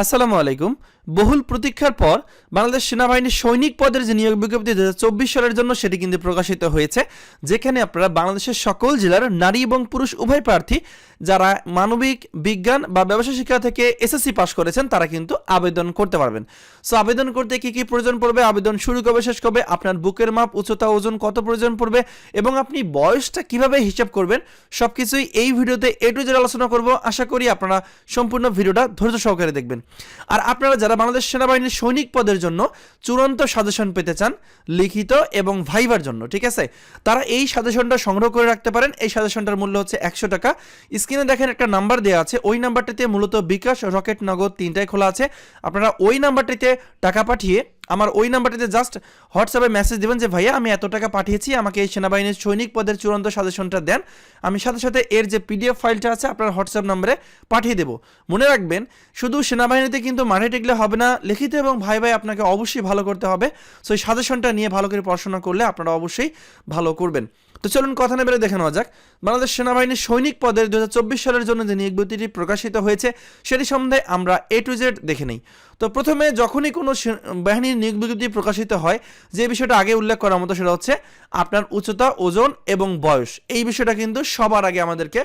আসসালামু আলাইকুম। বহুল প্রতীক্ষার পর বাংলাদেশ সেনাবাহিনীর সৈনিক পদের যে নিয়োগ বিজ্ঞপ্তি দু সালের জন্য সেটি কিন্তু প্রকাশিত হয়েছে, যেখানে আপনারা বাংলাদেশের সকল জেলার নারী এবং পুরুষ উভয় প্রার্থী যারা মানবিক বিজ্ঞান বা ব্যবসা শিক্ষা থেকে এসএসসি পাশ করেছেন, তারা কিন্তু আবেদন করতে পারবেন। সো আবেদন করতে কি কি প্রয়োজন পড়বে? আবেদন শুরু কবে, শেষ কবে? আপনার বুকের মাপ, উচ্চতা, ওজন কত প্রয়োজন পড়বে? এবং আপনি বয়সটা কীভাবে হিসাব করবেন? সব কিছুই এই ভিডিওতে এ টু আলোচনা করব। আশা করি আপনারা সম্পূর্ণ ভিডিওটা ধৈর্য সহকারে দেখবেন। আর আপনারা যারা বাংলাদেশ সেনাবাহিনীর সৈনিক পদের জন্য চূড়ান্ত সাজেশন পেতে চান লিখিত এবং ভাইবার জন্য, ঠিক আছে? তারা এই সাজেশনটা সংগ্রহ করে রাখতে পারেন। এই সাজেশনটার মূল্য হচ্ছে একশো টাকা। স্ক্রিনে দেখেন একটা নাম্বার দেওয়া আছে। ওই নাম্বারটিতে মূলত বিকাশ রকেট নগদ তিনটায় খোলা আছে। আপনারা ওই নাম্বারটিতে টাকা পাঠিয়ে আমার ওই নাম্বারটিতে জাস্ট হোয়াটসঅ্যাপে মেসেজ দেবেন যে, ভাইয়া, আমি এত টাকা পাঠিয়েছি, আমাকে এই সেনাবাহিনীর সৈনিক পদের চূড়ান্ত সাজেশনটা দেন। আমি সাথে সাথে এর যে পিডিএফ ফাইলটা আছে, আপনার হোয়াটসঅ্যাপ নাম্বারে পাঠিয়ে দেবো। মনে রাখবেন, শুধু সেনাবাহিনীতে কিন্তু মাঠে টিকলে হবে না, লিখিত এবং ভাই ভাই আপনাকে অবশ্যই ভালো করতে হবে। সো এই সাজেশনটা নিয়ে ভালো করে পড়াশোনা করলে আপনারা অবশ্যই ভালো করবেন। তো চলুন কথা না দেখে নেওয়া যাক। বাংলাদেশ সেনাবাহিনীর সৈনিক পদের দু হাজার চব্বিশ সালের জন্য যে নিয়োগ প্রকাশিত হয়েছে, সেটি সম্বন্ধে আমরা এ টু জেড দেখে নিই। তো প্রথমে যখনই কোনো বাহিনীর নিয়োগ বিজ্ঞপ্তি প্রকাশিত হয়, যে বিষয়টা আগে উল্লেখ করার মতো সেটা হচ্ছে আপনার উচ্চতা, ওজন এবং বয়স। এই বিষয়টা কিন্তু সবার আগে আমাদেরকে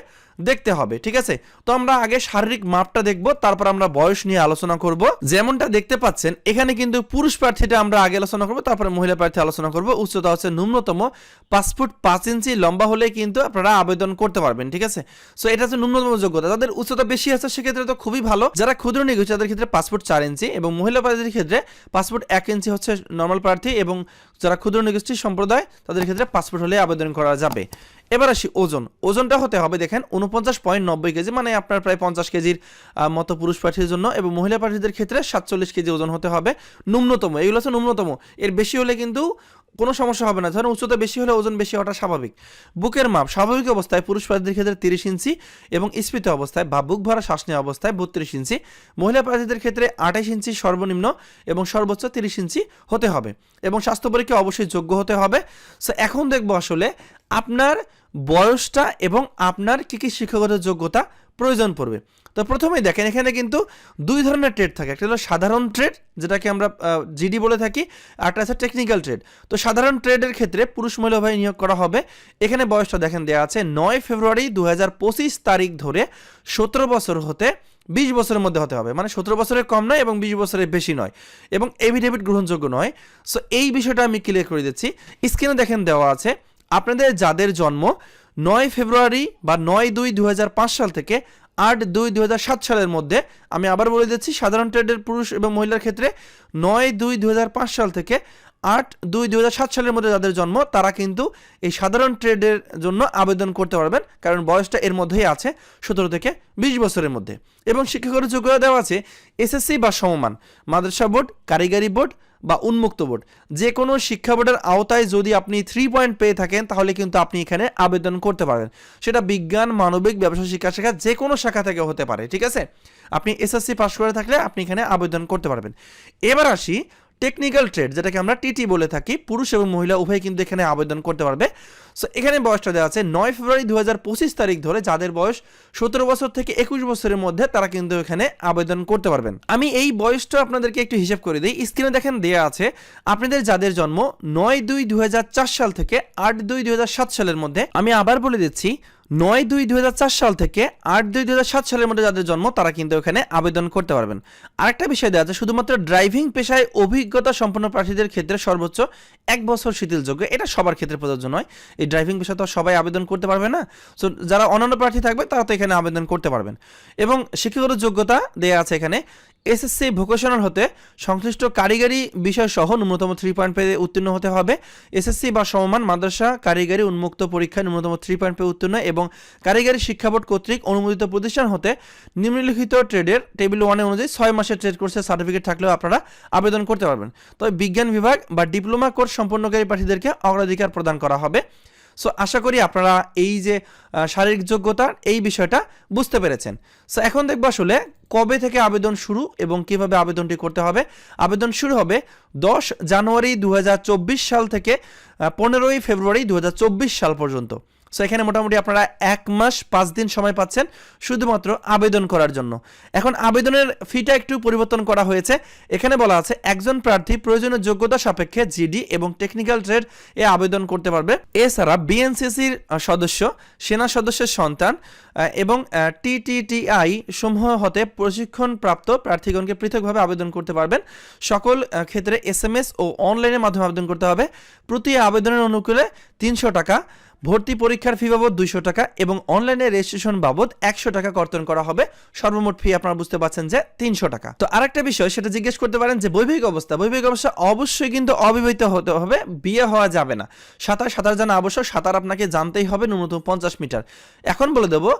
দেখতে হবে, ঠিক আছে? তো আমরা আগে শারীরিক মাপটা দেখব, তারপর আমরা বয়স নিয়ে আলোচনা করব। যেমনটা দেখতে পাচ্ছেন, এখানে কিন্তু পুরুষ প্রার্থীটা আমরা আগে আলোচনা করব, তারপরে মহিলা প্রার্থী আলোচনা করব। উচ্চতা হচ্ছে ন্যূনতম পাঁচ ফুট পাঁচ ইঞ্চি, লম্বা হলে কিন্তু আপনারা আবেদন করতে পারবেন, ঠিক আছে? সো এটা হচ্ছে ন্যূনতম যোগ্যতা। যাদের উচ্চতা বেশি আছে, সেক্ষেত্রে তো খুবই ভালো। যারা ক্ষুদ্র নিয়োগ তাদের ক্ষেত্রে ফুট চার ইঞ্চি এবং মহিলা প্রার্থীদের ক্ষেত্রে ফুট এক ইঞ্চি হচ্ছে নর্মাল প্রার্থী এবং যারা ক্ষুদ্র নিগোষ্ঠী সম্প্রদায়, তাদের ক্ষেত্রে ফুট হলে আবেদন করা যাবে। এবার আসি ওজন। ওজনটা হতে হবে দেখেন উনপঞ্চাশ পয়েন্ট নব্বই কেজি মানে আপনার প্রায় পঞ্চাশ কেজির মতো পুরুষ পাঠির জন্য এবং মহিলা পাঠিদের ক্ষেত্রে সাতচল্লিশ কেজি ওজন হতে হবে ন্যূনতম। এগুলো হচ্ছে ন্যূনতম। এর বেশি হলে কিন্তু কোনো সমস্যা হবে না। ধরেন উচ্চতা বেশি হলে ওজন বেশি হওয়াটা স্বাভাবিক। বুকের মাপ, স্বাভাবিক অবস্থায় পুরুষ প্রার্থীদের ক্ষেত্রে তিরিশ ইঞ্চি এবং স্ফীত অবস্থায় বা বুক ভরা শ্বাস নেওয়া অবস্থায় বত্রিশ ইঞ্চি। মহিলা প্রার্থীদের ক্ষেত্রে আঠাইশ ইঞ্চি সর্বনিম্ন এবং সর্বোচ্চ তিরিশ ইঞ্চি হতে হবে এবং স্বাস্থ্য পরীক্ষা অবশ্যই যোগ্য হতে হবে। সো এখন দেখব আসলে আপনার বয়সটা এবং আপনার কী কী শিক্ষাগত যোগ্যতা প্রয়োজন পড়বে। তো প্রথমেই দেখেন, এখানে কিন্তু দুই ধরনের ট্রেড থাকে। একটা হলো সাধারণ ট্রেড যেটাকে আমরা জিডি বলে থাকি একটা আছে টেকনিক্যাল ট্রেড তো সাধারণ ট্রেডের ক্ষেত্রে পুরুষ মহিলা নিয়োগ করা হবে। এখানে বয়সটা দেখেন দেওয়া আছে নয় ফেব্রুয়ারি দু হাজার পঁচিশ তারিখ ধরে সতেরো বছর হতে বিশ বছরের মধ্যে হতে হবে। মানে সতেরো বছরের কম নয় এবং বিশ বছরের বেশি নয়। এবং এভিডেভিট গ্রহণযোগ্য নয়। সো এই বিষয়টা আমি ক্লিয়ার করে দিচ্ছি। স্ক্রিনে দেখেন দেওয়া আছে আপনাদের যাদের জন্ম নয় ফেব্রুয়ারি বা নয় দুই দু সাল থেকে আট দুই দু সালের মধ্যে, আমি আবার বলে দিচ্ছি, সাধারণ ট্রেডের পুরুষ এবং মহিলার ক্ষেত্রে নয় দুই দু সাল থেকে আট দুই দু সালের মধ্যে যাদের জন্ম, তারা কিন্তু এই সাধারণ ট্রেডের জন্য আবেদন করতে পারবেন, কারণ বয়সটা এর মধ্যেই আছে, সতেরো থেকে বিশ বছরের মধ্যে। এবং শিক্ষাগত যোগ্যতা দেওয়া আছে, এসএসসি বা সমমান, মাদ্রাসা বোর্ড, কারিগরি বোর্ড বা উন্মুক্ত বোর্ড। যে কোনো শিক্ষা বোর্ডের আওতায় যদি আপনি থ্রি পয়েন্ট পেয়ে থাকেন, তাহলে কিন্তু আপনি এখানে আবেদন করতে পারেন সেটা বিজ্ঞান, মানবিক, ব্যবসা, শিক্ষা শাখা, যে কোনো শাখা থেকে হতে পারে, ঠিক আছে? আপনি এসএসসি পাস করে থাকলে আপনি এখানে আবেদন করতে পারবেন। এবার আসি টেকনিক্যাল ট্রেড যেটাকে আমরা টিটি বলে থাকি, পুরুষ এবং মহিলা উভয় কিন্তু এখানে আবেদন করতে পারবে। সো এখানে বয়সটা দেওয়া আছে নয় ফেব্রুয়ারি দু হাজার পঁচিশ তারিখ ধরে যাদের বয়স সতেরো বছর থেকে একুশ বছরের মধ্যে তারা কিন্তু এখানে আবেদন করতে পারবেন। আমি এই বয়সটা আপনাদেরকে একটু হিসেব করে দিই। স্ক্রিনে দেখেন দেয়া আছে, আপনাদের যাদের জন্ম নয় দুই দু সাল থেকে আট দুই দু সালের মধ্যে, আমি আবার বলে দিচ্ছি নয় দুই দু সাল থেকে আট দুই দু সালের মধ্যে যাদের জন্ম, তারা কিন্তু এখানে আবেদন করতে পারবেন। আরেকটা বিষয় দেওয়া আছে, শুধুমাত্র ড্রাইভিং পেশায় অভিজ্ঞতা সম্পন্ন প্রার্থীদের ক্ষেত্রে সর্বোচ্চ এক বছর শিথিলযোগ্য। এটা সবার ক্ষেত্রে প্রযোজ্য নয়। এই ড্রাইভিং পেশা তো সবাই আবেদন করতে পারবে না। সো যারা অন্যান্য প্রার্থী থাকবে, তারা তো এখানে আবেদন করতে পারবেন। এবং শিক্ষাগত যোগ্যতা দেওয়া আছে এখানে, এসএসসি ভোকেশনাল হতে সংশ্লিষ্ট কারিগরি বিষয় সহ ন্যূনতম থ্রি পয়েন্ট পেয়ে উত্তীর্ণ হতে হবে। এসএসসি বা সমমান মাদ্রাসা কারিগরি উন্মুক্ত পরীক্ষায় ন্যূনতম থ্রি পয়েন্ট পেয়ে উত্তীর্ণ এবং কারিগরি শিক্ষা বোর্ড কর্তৃক অনুমোদিত প্রতিষ্ঠান হতে নিম্নলিখিত ট্রেডের টেবিল ওয়ানে অনুযায়ী ছয় মাসের ট্রেড কোর্সের সার্টিফিকেট থাকলেও আপনারা আবেদন করতে পারবেন। তবে বিজ্ঞান বিভাগ বা ডিপ্লোমা কোর্স সম্পন্নকারী প্রার্থীদেরকে অগ্রাধিকার প্রদান করা হবে। সো, আশা করি আপনারা এই যে শারীরিক যোগ্যতার এই বিষয়টা বুঝতে পেরেছেন। সো, এখন দেখব আসলে কবে থেকে আবেদন শুরু এবং কীভাবে আবেদনটি করতে হবে। আবেদন শুরু হবে দশ জানুয়ারি দু হাজার চব্বিশ সাল থেকে পনেরোই ফেব্রুয়ারি দু হাজার চব্বিশ সাল পর্যন্ত। সো এখানে মোটামুটি আপনারা এক মাস পাঁচ দিন সময় পাচ্ছেন শুধুমাত্র আবেদন করার জন্য। এখন আবেদনের ফিটা একটু পরিবর্তন করা হয়েছে। এখানে বলা আছে, একজন প্রার্থী প্রয়োজনীয় যোগ্যতা সাপেক্ষে জিডি এবং টেকনিক্যাল ট্রেড এ আবেদন করতে পারবে। এছাড়া বিএনসিসির সদস্য, সেনা সদস্যের সন্তান এবং টিটিটিআই সমূহ হতে প্রশিক্ষণপ্রাপ্ত প্রার্থীগণকে পৃথকভাবে আবেদন করতে পারবেন। সকল ক্ষেত্রে এস ও অনলাইনের মাধ্যমে আবেদন করতে হবে। প্রতি আবেদনের অনুকূলে তিনশো টাকা। ভর্তি পরীক্ষার ফি বাবদ দুইশো টাকা এবং অনলাইনে রেজিস্ট্রেশন বাবদ একশো টাকা কর্তন করা হবে। সর্বমোট ফি আপনারা বুঝতে পারছেন যে তিনশো টাকা। তো আরেকটা বিষয়, সেটা জিজ্ঞেস করতে পারেন যে বৈবাহিক অবস্থা বৈবাহিক অবস্থা অবশ্যই কিন্তু অবিবাহিত হতে হবে, বিয়ে হওয়া যাবে না। সাঁতার সাঁতার জানা আবশ্যক, সাঁতার আপনাকে জানতেই হবে ন্যূনতম পঞ্চাশ মিটার। এখন বলে দেবো,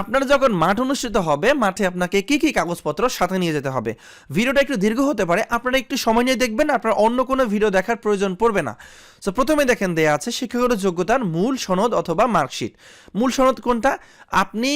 আপনার যখন মাঠ অনুষ্ঠিত হবে, মাঠে আপনাকে কি কি কাগজপত্র সাথে নিয়ে যেতে হবে? ভিডিওটা একটু দীর্ঘ হতে পারে, আপনারা একটু সময় নিয়ে দেখবেন, আপনার অন্য কোনো ভিডিও দেখার প্রয়োজন পড়বে না। তো প্রথমে দেখেন দেয়া আছে শিক্ষাগত যোগ্যতার মূল সনদ অথবা মার্কশিট। মূল সনদ কোনটা? আপনি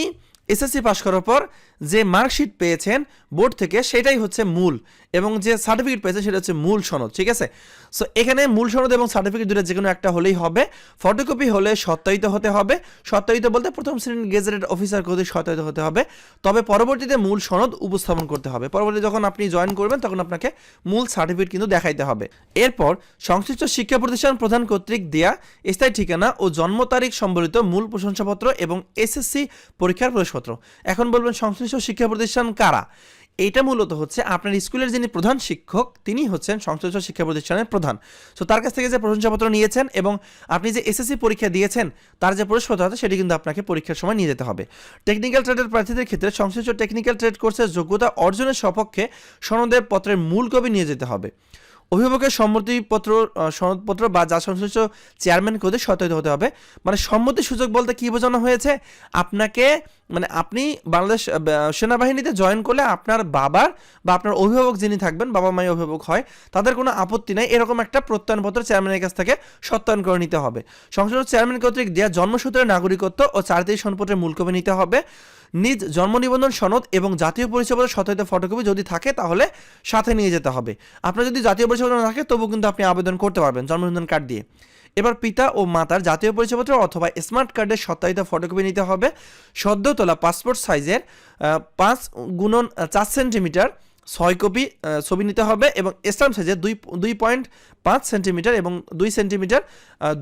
এসএসসি পাশ করার পর যে মার্কশিট পেয়েছেন, বোর্ড থেকে সেটাই হচ্ছে মূল এবং যে সার্টিফিকেট পেয়েছেন সেটা হচ্ছে মূল সনদ, ঠিক আছে? সো এখানে মূল সনদ এবং সার্টিফিকেট দুটো যে কোনো একটা হলেই হবে। ফটোকপি হলে সত্যায়িত হতে হবে। সত্যায়িত বলতে প্রথম শ্রেণির গেজেটেড অফিসার কর্তৃক সত্যায়িত হতে হবে। তবে পরবর্তীতে মূল সনদ উপস্থাপন করতে হবে। পরবর্তীতে যখন আপনি জয়েন করবেন, তখন আপনাকে মূল সার্টিফিকেট কিন্তু দেখাইতে হবে। এরপর, সংশ্লিষ্ট শিক্ষা প্রতিষ্ঠান প্রধান কর্তৃক দেয়া স্থায়ী ঠিকানা ও জন্ম তারিখ সম্বলিত মূল প্রশংসাপত্র এবং এসএসসি পরীক্ষার প্রবেশপত্র। এখন বলবেন, সংশ্লিষ্ট শিক্ষা প্রতিষ্ঠান কারা? এইটা মূলত হচ্ছে আপনার স্কুলের যিনি প্রধান শিক্ষক, তিনি হচ্ছেন সংশ্লিষ্ট শিক্ষা প্রতিষ্ঠানের প্রধান। সো তার কাছ থেকে যে প্রশংসাপত্র নিয়েছেন এবং আপনি যে এসএসসি পরীক্ষা দিয়েছেন, তার যে প্রশ্নপত্র আছে, সেটি কিন্তু আপনাকে পরীক্ষার সময় নিয়ে যেতে হবে। টেকনিক্যাল ট্রেডের প্রার্থীদের ক্ষেত্রে সংশ্লিষ্ট টেকনিক্যাল ট্রেড কোর্সের যোগ্যতা অর্জনের সপক্ষে সনদের পত্রের মূল কপি নিয়ে যেতে হবে। অভিভাবকের সম্মতিপত্র সনদপত্র বা যা সংশ্লিষ্ট চেয়ারম্যান কোদে সত্যায়িত হতে হবে। মানে সম্মতি সুযোগ বলতে কি বোঝানো হয়েছে? আপনাকে মানে আপনি বাংলাদেশ সেনাবাহিনীতে জয়েন করলে আপনার বাবার বা আপনার অভিভাবক যিনি থাকবেন, বাবা মাই অভিভাবক হয়, তাদের কোনো আপত্তি নেই। এরকম একটা প্রত্যয়নপত্র চেয়ারম্যানের কাছ থেকে সত্যায়ন করে নিতে হবে। সংসদ চেয়ারম্যান কর্তৃক দেওয়া জন্মসূত্রের নাগরিকত্ব ও চারিত্রিক সনদপত্রের মূল কপি নিতে হবে। নিজ জন্ম নিবন্ধন সনদ এবং জাতীয় পরিচয়পত্রের সত্যায়িত ফটোকপি যদি থাকে, তাহলে সাথে নিয়ে যেতে হবে। আপনার যদি জাতীয় পরিচয়পত্র না থাকে, তবু কিন্তু আপনি আবেদন করতে পারবেন জন্ম নিবন্ধন কার্ড দিয়ে। এবার পিতা ও মাতার জাতীয় পরিচয়পত্র অথবা স্মার্ট কার্ডের সত্যায়িত ফটোকপি নিতে হবে। সদ্য তোলা পাসপোর্ট সাইজের পাঁচ গুণন চার সেন্টিমিটার। ছয় কপি ছবি নিতে হবে এবং স্ট্যাম্প সাইজের দুই দুই পয়েন্ট পাঁচ সেন্টিমিটার এবং দুই সেন্টিমিটার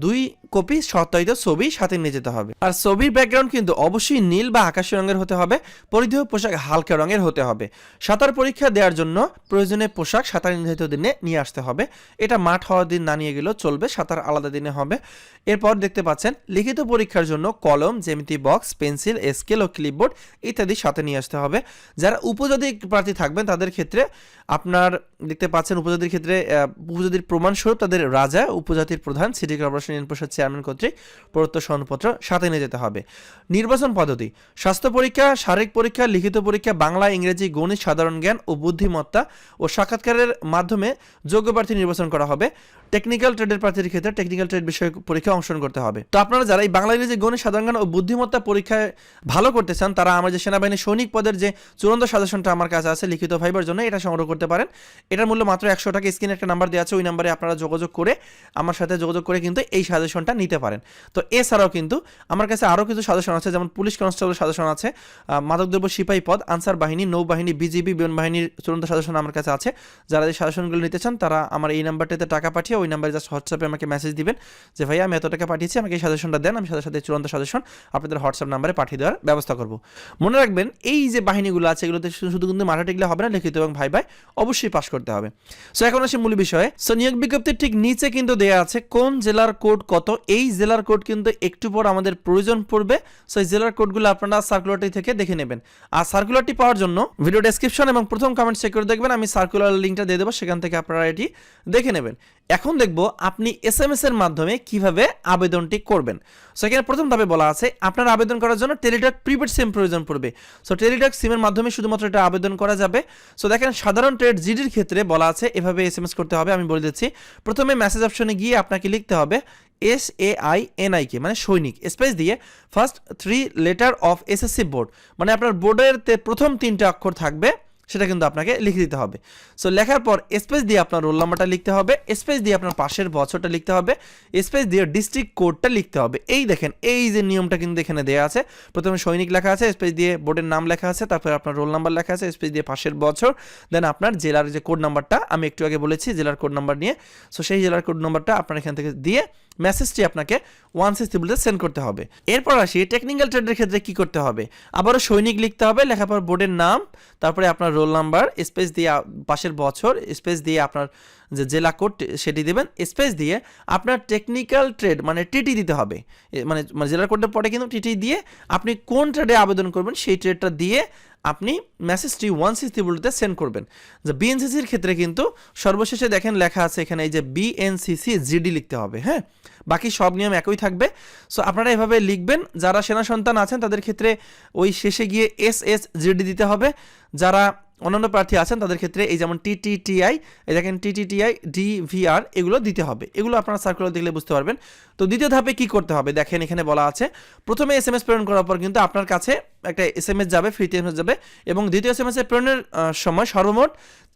দুই কপি সত্যায়িত ছবি সাথে নিয়ে যেতে হবে। আর ছবির ব্যাকগ্রাউন্ড কিন্তু অবশ্যই নীল বা আকাশি রঙের হতে হবে, পরিধেয় পোশাক হালকা রঙের হতে হবে। সাঁতার পরীক্ষা দেওয়ার জন্য প্রয়োজনীয় পোশাক সাঁতার নির্ধারিত দিনে নিয়ে আসতে হবে। এটা মাঠ হওয়ার দিন না নিয়ে গেলেও চলবে, সাঁতার আলাদা দিনে হবে। এরপর দেখতে পাচ্ছেন, লিখিত পরীক্ষার জন্য কলম, জ্যামিতি বক্স, পেন্সিল, স্কেল ও ক্লিপবোর্ড ইত্যাদি সাথে নিয়ে আসতে হবে। যারা উপজাতি প্রার্থী থাকবেন তাদের ক্ষেত্রে, আপনার দেখতে পাচ্ছেন উপজাতির ক্ষেত্রে উপজাতির প্রমাণস্বরূপ তাদের রাজা, উপজাতির প্রধান সিটি কর্পোরেশন ইউনিয়ন পরিষদ চেয়ারম্যান কর্তৃক প্রদত্ত সনদপত্র সাথে নিয়ে যেতে হবে। নির্বাচন পদ্ধতি, স্বাস্থ্য পরীক্ষা, শারীরিক পরীক্ষা, লিখিত পরীক্ষা, বাংলা, ইংরেজি, গণিত, সাধারণ জ্ঞান ও বুদ্ধিমত্তা ও সাক্ষাৎকারের মাধ্যমে যোগ্য প্রার্থী নির্বাচন করা হবে। টেকনিক্যাল ট্রেডের প্রার্থীর ক্ষেত্রে টেকনিক্যাল ট্রেড বিষয়ে পরীক্ষা অংশগ্রহণ করতে হবে। তো আপনারা যারা এই বাংলা, ইংরেজি, গণিত, সাধারণ জ্ঞান ও বুদ্ধিমত্তা পরীক্ষায় ভালো করতে চান, তারা আমার যে সেনাবাহিনীর সৈনিক পদের যে চূড়ান্ত সাজেশনটা আমার কাছে আছে, লিখিত ফাইবার জন্য এটা সংগ্রহ করতে পারেন। এটার মূল্য মাত্র একশো টাকা, স্ক্রিনে একটা নাম্বার দেওয়া আছে, ওই নাম্বারে আপনারা যোগাযোগ করে আমার সাথে যোগাযোগ করে কিন্তু এই সাজেশনটা নিতে পারেন। তো এছাড়াও কিন্তু আমার কাছে আরও কিছু সাজেশন আছে, যেমন পুলিশ কনস্টেবল সাজেশন আছে মাদকদ্রব্য সিপাহী পদ, আনসার বাহিনী, নৌবাহিনী, বিজিবি, বিমান বাহিনীর চূড়ান্ত সাজেশন আমার কাছে আছে। যারা এই সাজেশনগুলো নিতে চান, তারা আমার এই নাম্বারটাতে টাকা পাঠিয়ে ওই নাম্বারে জাস্ট হোয়াটসঅ্যাপে আমাকে মেসেজ দিবেন যে ভাই আমি এত টাকা পাঠিয়েছি, আমাকে এই সাজেশনটা দেন, আমি সাথে সাথে চূড়ান্ত সাজেশন আপনাদের হোয়াটসঅ্যাপ নাম্বারে পাঠিয়ে দেওয়ার ব্যবস্থা করব। মনে রাখবেন, এই যে বাহিনীগুলো আছে, এগুলোতে শুধু কিন্তু মাঠে টিকলে হবে না লিখিত এবং ভাই ভাই অবশ্যই পাশ করতে হবে। সো এখন আসি মূল বিষয়ে। সো নিয়োগ বিজ্ঞপ্তির ঠিক নিচে কিন্তু দেয়া আছে কোন জেলার কোড কত। এই জেলার কোড কিন্তু একটু পর আমাদের প্রয়োজন পড়বে। সো এই জেলার কোডগুলো আপনারা সার্কুলারটি থেকে দেখে নেবেন। আর সার্কুলারটি পাওয়ার জন্য ভিডিও ডেসক্রিপশন এবং প্রথম কমেন্ট চেক করে দেখবেন। আমি সার্কুলার লিঙ্কটা দিয়ে দেবো, সেখান থেকে আপনারা এটি দেখে নেবেন। এখন দেখব আপনি এস এম এস এর মাধ্যমে কীভাবে আবেদনটি করবেন। সো এখানে প্রথম ধাপে বলা আছে, আপনার আবেদন করার জন্য টেলিটক প্রিপেড সিম প্রয়োজন পড়বে। সো টেলিটক সিমের মাধ্যমে শুধুমাত্র এটা আবেদন করা যাবে। সো দেখেন, সাধারণ ট্রেড জিডির ক্ষেত্রে বলা আছে, এভাবে এস এম এস করতে হবে, আমি বলে দিচ্ছি। প্রথমে মেসেজ অপশনে গিয়ে আপনাকে লিখতে হবে S A I N I K মানে সৈনিক। স্পেস দিয়ে first three letter of SSC board মানে আপনার বোর্ডের প্রথম তিনটা অক্ষর থাকবে। সেটা কিন্তু আপনাকে লিখে দিতে হবে। সো লেখার পর স্পেস দিয়ে আপনার রোল নাম্বারটা লিখতে হবে স্পেস দিয়ে আপনার পাশের বছরটা লিখতে হবে স্পেস দিয়ে ডিস্ট্রিক্ট কোডটা লিখতে হবে। এই দেখেন, এই যে নিয়মটা কিন্তু এখানে দেওয়া আছে। প্রথমে সৈনিক লেখা আছে স্পেস দিয়ে বোর্ডের নাম লেখা আছে, তারপরে আপনার রোল নাম্বার লেখা আছে স্পেস দিয়ে পাশের বছর দেন আপনার জেলার যে কোড নাম্বারটা আমি একটু আগে বলেছি জেলার কোড নাম্বার নিয়ে। সো সেই জেলার কোড নাম্বারটা আপনার এখান থেকে দিয়ে মেসেজটি আপনাকে ওয়ান সিক্সটি বলতে সেন্ড করতে হবে। এরপর আসি টেকনিক্যাল ট্রেডের ক্ষেত্রে কি করতে হবে? আবারও সৈনিক লিখতে হবে লেখার পর বোর্ডের নাম, তারপরে আপনার রোল নাম্বার স্পেস দিয়ে পাশের বছর স্পেস দিয়ে আপনার যে জেলা কোড সেটি দেবেন স্পেস দিয়ে আপনার টেকনিক্যাল ট্রেড মানে টিটি দিতে হবে। মানে মানে জেলার কোডের পরে কিন্তু টিটি দিয়ে আপনি কোন ট্রেডে আবেদন করবেন, সেই ট্রেডটা দিয়ে আপনি মেসেজটি ওয়ান সিক্সটি বলতে সেন্ড করবেন। যে বিএনসিসির ক্ষেত্রে কিন্তু সর্বশেষে দেখেন লেখা আছে এখানে এই যে বিএনসিসি জিডি লিখতে হবে হ্যাঁ? বাকি সব নিয়ম একই থাকবে। সো আপনারা এভাবে লিখবেন, যারা সেনা সন্তান আছেন তাদের ক্ষেত্রে ওই শেষে গিয়ে এস এস জিডি দিতে হবে। যারা অন্যান্য প্রার্থী আছেন, তাদের ক্ষেত্রে এই যেমন টিটিটিআই এই দেখেন টিটিটিআই ডিভিআর এগুলো দিতে হবে। এগুলো আপনারা সার্কুলার দেখলে বুঝতে পারবেন। তো দ্বিতীয় ধাপে কি করতে হবে? দেখেন এখানে বলা আছে, প্রথমে এস এম এস প্রেরণ করার পর কিন্তু আপনার কাছে একটা এস এম এস যাবে ফ্রিতে এস যাবে, এবং দ্বিতীয় এস এম এস প্রেরণের সময় সর্বমোট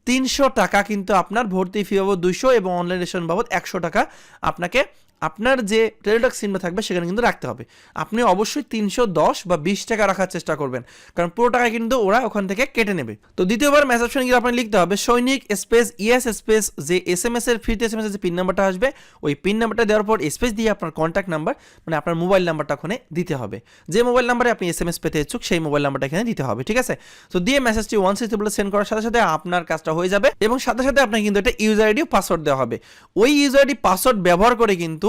তিনশো টাকা কিন্তু আপনার ভর্তি ফি বাবদ দুইশো এবং অনলাইন রেশন বাবদ একশো টাকা আপনাকে আপনার যে টেলিটক সিমটা থাকবে সেখানে কিন্তু রাখতে হবে। আপনি অবশ্যই তিনশো দশ বা বিশ টাকা রাখার চেষ্টা করবেন। কারণ পুরো টাকা কিন্তু ওরা ওখান থেকে কেটে নেবে। তো দ্বিতীয়বার মেসেজ শুনে গিয়ে আপনার লিখতে হবে, সৈনিক স্পেস ইএস স্পেস যে এস এম এস এর ফ্রিতে এস এম এস যে পিন নাম্বারটা আসবে, ওই পিন নাম্বারটা দেওয়ার পর স্পেস দিয়ে আপনার কন্ট্যাক্ট নাম্বার মানে আপনার মোবাইল নাম্বারটা ওখানে দিতে হবে। যে মোবাইল নাম্বারে আপনি এস এম এস পেতে ইচ্ছুক, সেই মোবাইল নাম্বারটা এখানে দিতে হবে, ঠিক আছে? তো দিয়ে মেসেজটি ওয়ান সিক্সটি বলে সেন্ড করার সাথে সাথে আপনার কাজটা হয়ে যাবে এবং সাথে সাথে আপনাকে কিন্তু একটা ইউজার আইডি পাসওয়ার্ড দেওয়া হবে। ওই ইউজার আইডি পাসওয়ার্ড ব্যবহার করে কিন্তু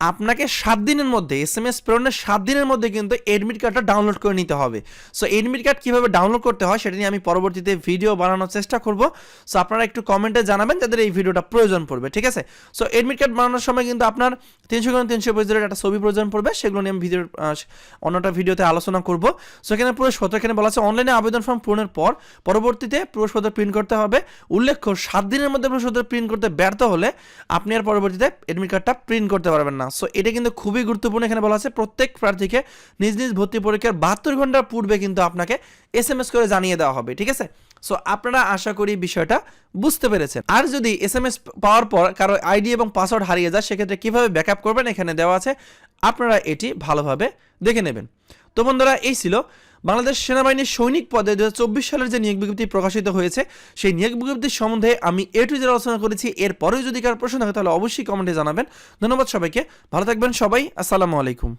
আপনাকে সাত দিনের মধ্যে এস এম এস প্রেরণের সাত দিনের মধ্যে কিন্তু এডমিট কার্ডটা ডাউনলোড করে নিতে হবে। সো এডমিট কার্ড কীভাবে ডাউনলোড করতে হয় সেটা নিয়ে আমি পরবর্তীতে ভিডিও বানানোর চেষ্টা করব। সো আপনারা একটু কমেন্টে জানাবেন যাদের এই ভিডিওটা প্রয়োজন পড়বে, ঠিক আছে? সো এডমিট কার্ড বানানোর সময় কিন্তু আপনার তিনশো গ্রাম তিনশো পেজের একটা ছবি প্রয়োজন পড়বে, সেগুলো নিয়ে আমি ভিডিওর অন্যটা ভিডিওতে আলোচনা করব। সো এখানে পুরো সত্য এখানে বলা আছে অনলাইনে আবেদন ফর্ম পূরণের পর পরবর্তীতে প্রবেশপত্র প্রিন্ট করতে হবে। উল্লেখ্য, সাত দিনের মধ্যে প্রবেশপত্র প্রিন্ট করতে ব্যর্থ হলে আপনি আর পরবর্তীতে এডমিট কার্ডটা প্রিন্ট করতে পারবেন না। সো এটা কিন্তু খুবই গুরুত্বপূর্ণ এখানে বলা আছে, প্রত্যেক প্রার্থীকে নিজ নিজ ভর্তি পরীক্ষার বাহাত্তর ঘণ্টার পূর্বে কিন্তু আপনাকে এস এম এস করে জানিয়ে দেওয়া হবে, ঠিক আছে? সো আপনারা আশা করি বিষয়টা বুঝতে পেরেছেন। আর যদি এস এম এস পাওয়ার পর কারও আইডি এবং পাসওয়ার্ড হারিয়ে যায়, সেক্ষেত্রে কীভাবে ব্যাক আপ করবেন এখানে দেওয়া আছে, আপনারা এটি ভালোভাবে দেখে নেবেন। তো বন্ধুরা, এই ছিল বাংলাদেশ সেনাবাহিনীর সৈনিক পদে দুহাজার চব্বিশ সালের যে নিয়োগ বিজ্ঞপ্তি প্রকাশিত হয়েছে, সেই নিয়োগ বিজ্ঞপ্তি সম্বন্ধে আমি এ টু আলোচনা করেছি। এরপরেও যদি কারও প্রশ্ন থাকে, তাহলে অবশ্যই কমেন্টে জানাবেন। ধন্যবাদ সবাইকে। ভালো থাকবেন সবাই। আসসালামু আলাইকুম।